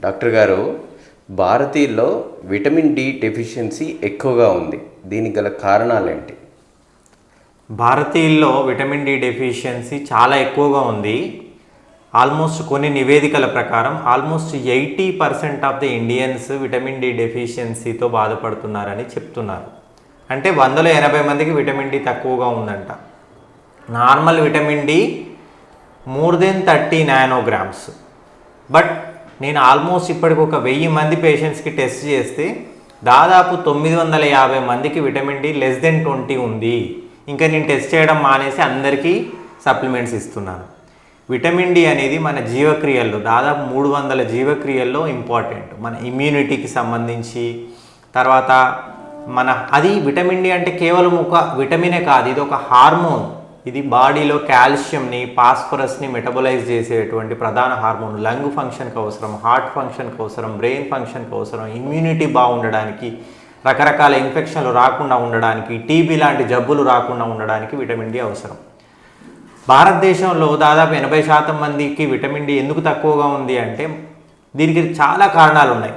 Doctor గారు భారతీయుల్లో vitamin D deficiency ఎక్కువగా ఉంది. దీనికి గల కారణాలేంటి? భారతీయుల్లో విటమిన్ డి డెఫిషియన్సీ చాలా ఎక్కువగా ఉంది. ఆల్మోస్ట్ కొన్ని నివేదికల ప్రకారం almost eighty percent of the Indians vitamin D డెఫిషియన్సీతో బాధపడుతున్నారని చెప్తున్నారు. అంటే వందలో ఎనభై మందికి విటమిన్ డి తక్కువగా ఉందంట. Normal vitamin D more than thirty nanograms. But నేను ఆల్మోస్ట్ ఇప్పటికి ఒక వెయ్యి మంది పేషెంట్స్కి టెస్ట్ చేస్తే దాదాపు తొమ్మిది వందల యాభై మందికి vitamin D less than twenty ఉంది. ఇంకా నేను టెస్ట్ చేయడం మానేసి అందరికీ సప్లిమెంట్స్ ఇస్తున్నాను. విటమిన్ డి అనేది మన జీవక్రియల్లో దాదాపు మూడు వందల జీవక్రియల్లో ఇంపార్టెంట్ మన ఇమ్యూనిటీకి సంబంధించి తర్వాత మన అది విటమిన్ డి అంటే కేవలం ఒక విటమినే కాదు ఇది ఒక హార్మోన్ ఇది బాడీలో కాల్షియంని ఫాస్ఫరస్ని మెటబలైజ్ చేసేటువంటి ప్రధాన హార్మోన్. లంగ్ ఫంక్షన్కి అవసరం హార్ట్ ఫంక్షన్కి అవసరం బ్రెయిన్ ఫంక్షన్కి అవసరం ఇమ్యూనిటీ బాగుండడానికి రకరకాల ఇన్ఫెక్షన్లు రాకుండా ఉండడానికి టీబీ లాంటి జబ్బులు రాకుండా ఉండడానికి విటమిన్ డి అవసరం. భారతదేశంలో దాదాపు ఎనభై శాతం మందికి విటమిన్ డి ఎందుకు తక్కువగా ఉంది అంటే దీనికి చాలా కారణాలు ఉన్నాయి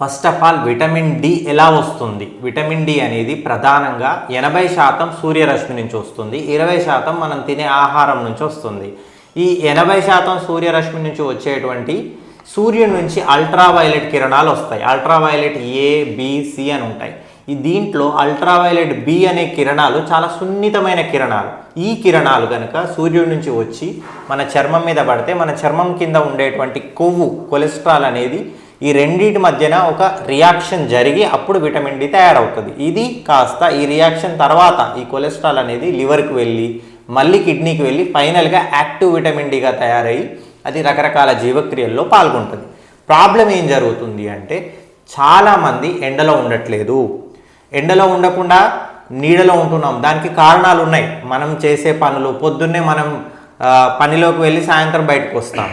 first of all vitamin D ఎలా వస్తుంది? విటమిన్ డి అనేది ప్రధానంగా ఎనభై శాతం సూర్యరశ్మి నుంచి వస్తుంది. ఇరవై శాతం మనం తినే ఆహారం నుంచి వస్తుంది. ఈ ఎనభై శాతం సూర్యరశ్మి నుంచి వచ్చేటువంటి సూర్యుడి నుంచి అల్ట్రావైలెట్ కిరణాలు వస్తాయి. అల్ట్రావైలెట్ ఏ బిసి అని ఉంటాయి. ఈ దీంట్లో అల్ట్రావైలెట్ బి అనే కిరణాలు చాలా సున్నితమైన కిరణాలు. ఈ కిరణాలు కనుక సూర్యుడి నుంచి వచ్చి మన చర్మం మీద పడితే మన చర్మం కింద ఉండేటువంటి కొవ్వు కొలెస్ట్రాల్ అనేది ఈ రెండింటి మధ్యన ఒక రియాక్షన్ జరిగి అప్పుడు విటమిన్ డి తయారవుతుంది. ఇది కాస్త ఈ రియాక్షన్ తర్వాత ఈ కొలెస్ట్రాల్ అనేది లివర్కి వెళ్ళి మళ్ళీ కిడ్నీకి వెళ్ళి ఫైనల్గా యాక్టివ్ విటమిన్ డిగా తయారయ్యి అది రకరకాల జీవక్రియల్లో పాల్గొంటుంది. ప్రాబ్లం ఏం జరుగుతుంది అంటే చాలామంది ఎండలో ఉండట్లేదు. ఎండలో ఉండకుండా నీడలో ఉంటున్నాం. దానికి కారణాలు ఉన్నాయి. మనం చేసే పనులు పొద్దున్నే మనం పనిలోకి వెళ్ళి సాయంత్రం బయటకు వస్తాం.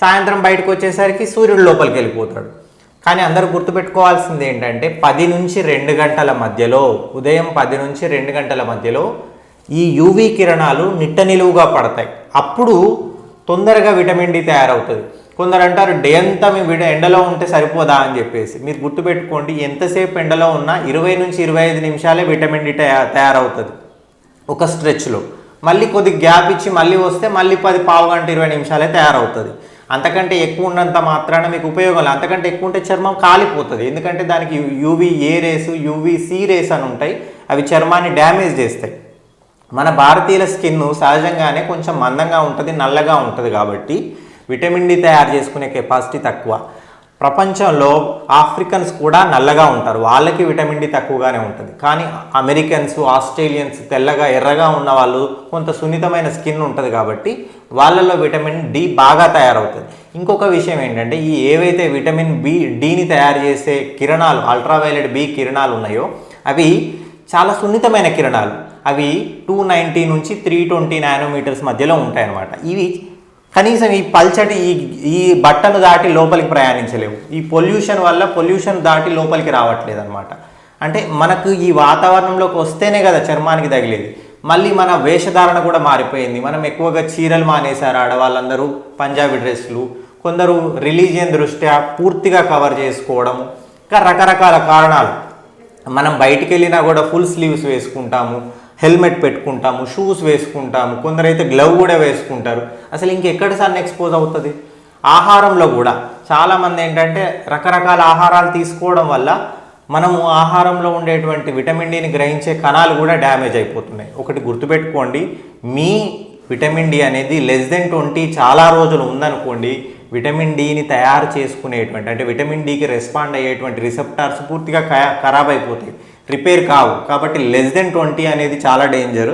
సాయంత్రం బయటకు వచ్చేసరికి సూర్యుడు లోపలికి వెళ్ళిపోతాడు. కానీ అందరూ గుర్తుపెట్టుకోవాల్సింది ఏంటంటే పది నుంచి రెండు గంటల మధ్యలో ఉదయం పది నుంచి రెండు గంటల మధ్యలో ఈ యూవీ కిరణాలు నిట్ట నిలువుగా పడతాయి. అప్పుడు తొందరగా విటమిన్ డి తయారవుతుంది. కొందరు అంటారు డే అంతా మీ విడ ఎండలో ఉంటే సరిపోదా? అని చెప్పేసి. మీరు గుర్తుపెట్టుకోండి ఎంతసేపు ఎండలో ఉన్నా ఇరవై నుంచి ఇరవై ఐదు నిమిషాలే విటమిన్ డి తయారవుతుంది. ఒక స్ట్రెచ్లో. మళ్ళీ కొద్ది గ్యాప్ ఇచ్చి మళ్ళీ వస్తే మళ్ళీ పది పావు గంట ఇరవై నిమిషాలే తయారవుతుంది. అంతకంటే ఎక్కువ ఉన్నంత మాత్రాన మీకు ఉపయోగం లేదు. అంతకంటే ఎక్కువ ఉంటే చర్మం కాలిపోతుంది. ఎందుకంటే దానికి UV A rays UV C rays అని ఉంటాయి. అవి చర్మాన్ని డ్యామేజ్ చేస్తాయి. మన భారతీయుల స్కిన్ సహజంగానే కొంచెం మందంగా ఉంటుంది నల్లగా ఉంటుంది కాబట్టి విటమిన్ డి తయారు చేసుకునే కెపాసిటీ తక్కువ. ప్రపంచంలో ఆఫ్రికన్స్ కూడా నల్లగా ఉంటారు. వాళ్ళకి విటమిన్ డి తక్కువగానే ఉంటుంది. కానీ అమెరికన్స్ ఆస్ట్రేలియన్స్ తెల్లగా ఎర్రగా ఉన్న వాళ్ళు కొంత సున్నితమైన స్కిన్ ఉంటుంది కాబట్టి వాళ్ళలో విటమిన్ డి బాగా తయారవుతుంది. ఇంకొక విషయం ఏంటంటే ఈ ఏవైతే విటమిన్ బి డిని తయారు చేసే కిరణాలు అల్ట్రావైలెట్ బి కిరణాలు ఉన్నాయో అవి చాలా సున్నితమైన కిరణాలు. అవి టూ నైంటీ నుంచి త్రీ ట్వంటీ నానోమీటర్స్ మధ్యలో ఉంటాయి అన్నమాట ఇవి కనీసం ఈ పల్చటి ఈ ఈ బట్టను దాటి లోపలికి ప్రయాణించలేవు. ఈ పొల్యూషన్ వల్ల పొల్యూషన్ దాటి లోపలికి రావట్లేదు అనమాట అంటే మనకు ఈ వాతావరణంలోకి వస్తేనే కదా చర్మానికి తగిలేది. మళ్ళీ మన వేషధారణ కూడా మారిపోయింది. మనం ఎక్కువగా చీరలు మానేశారు ఆడవాళ్ళందరూ పంజాబీ డ్రెస్సులు కొందరు రిలీజియన్ దృష్ట్యా పూర్తిగా కవర్ చేసుకోవడం ఇంకా రకరకాల కారణాలు. మనం బయటికి వెళ్ళినా కూడా ఫుల్ స్లీవ్స్ వేసుకుంటాము. హెల్మెట్ పెట్టుకుంటాము షూస్ వేసుకుంటాము కొందరైతే గ్లవ్ కూడా వేసుకుంటారు. అసలు ఇంకెక్కడ సన్ ఎక్స్పోజ్ అవుతుంది? ఆహారంలో కూడా. చాలామంది ఏంటంటే రకరకాల ఆహారాలు తీసుకోవడం వల్ల మనము ఆహారంలో ఉండేటువంటి విటమిన్ డిని గ్రహించే కణాలు కూడా డ్యామేజ్ అయిపోతున్నాయి. ఒకటి గుర్తుపెట్టుకోండి మీ విటమిన్ డి అనేది లెస్ దెన్ ట్వంటీ చాలా రోజులు ఉందనుకోండి విటమిన్ డిని తయారు చేసుకునేటువంటి అంటే విటమిన్ డికి రెస్పాండ్ అయ్యేటువంటి రిసెప్టార్స్ పూర్తిగా క- ఖరాబ్ అయిపోతాయి. రిపేర్ కావు. కాబట్టి లెస్ దెన్ ట్వంటీ అనేది చాలా డేంజర్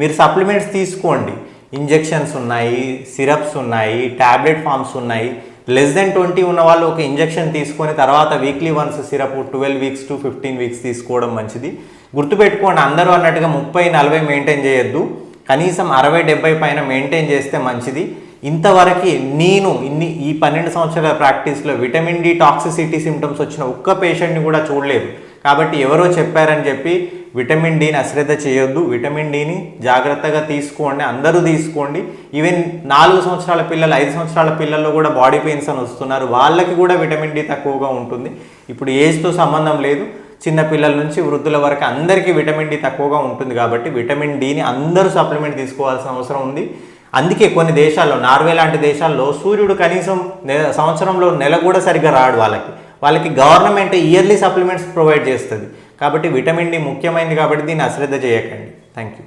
మీరు సప్లిమెంట్స్ తీసుకోండి. ఇంజెక్షన్స్ ఉన్నాయి సిరప్స్ ఉన్నాయి టాబ్లెట్ ఫామ్స్ ఉన్నాయి. లెస్ దెన్ ట్వంటీ ఉన్న వాళ్ళు ఒక ఇంజెక్షన్ తీసుకొని తర్వాత weekly once syrup twelve weeks to fifteen weeks తీసుకోవడం మంచిది. గుర్తుపెట్టుకోండి అందరూ అన్నట్టుగా ముప్పై నలభై మెయింటైన్ చేయొద్దు. కనీసం అరవై డెబ్బై పైన మెయింటైన్ చేస్తే మంచిది. ఇంతవరకు నేను ఇన్ని ఈ పన్నెండు సంవత్సరాల ప్రాక్టీస్లో విటమిన్ డి టాక్సిసిటీ సిమ్టమ్స్ వచ్చిన ఒక్క పేషెంట్ని కూడా చూడలేదు. కాబట్టి ఎవరో చెప్పారని చెప్పి విటమిన్ డిని అశ్రద్ధ చేయొద్దు. విటమిన్ డిని జాగ్రత్తగా తీసుకోండి. అందరూ తీసుకోండి. ఈవెన్ నాలుగు సంవత్సరాల పిల్లలు ఐదు సంవత్సరాల పిల్లల్లో కూడా బాడీ పెయిన్స్ అని వస్తున్నారు. వాళ్ళకి కూడా విటమిన్ డి తక్కువగా ఉంటుంది. ఇప్పుడు ఏజ్తో సంబంధం లేదు. చిన్న పిల్లల నుంచి వృద్ధుల వరకు అందరికీ విటమిన్ డి తక్కువగా ఉంటుంది కాబట్టి విటమిన్ డిని అందరూ సప్లిమెంట్ తీసుకోవాల్సిన అవసరం ఉంది. అందుకే కొన్ని దేశాల్లో నార్వే లాంటి దేశాల్లో సూర్యుడు కనీసం నె సంవత్సరంలో నెల కూడా సరిగ్గా రాడు వాళ్ళకి. వాళ్ళకి గవర్నమెంట్ ఇయర్లీ సప్లిమెంట్స్ ప్రొవైడ్ చేస్తుంది. కాబట్టి విటమిన్ డి ముఖ్యమైనది కాబట్టి దీన్ని అశ్రద్ధ చేయకండి. Thank you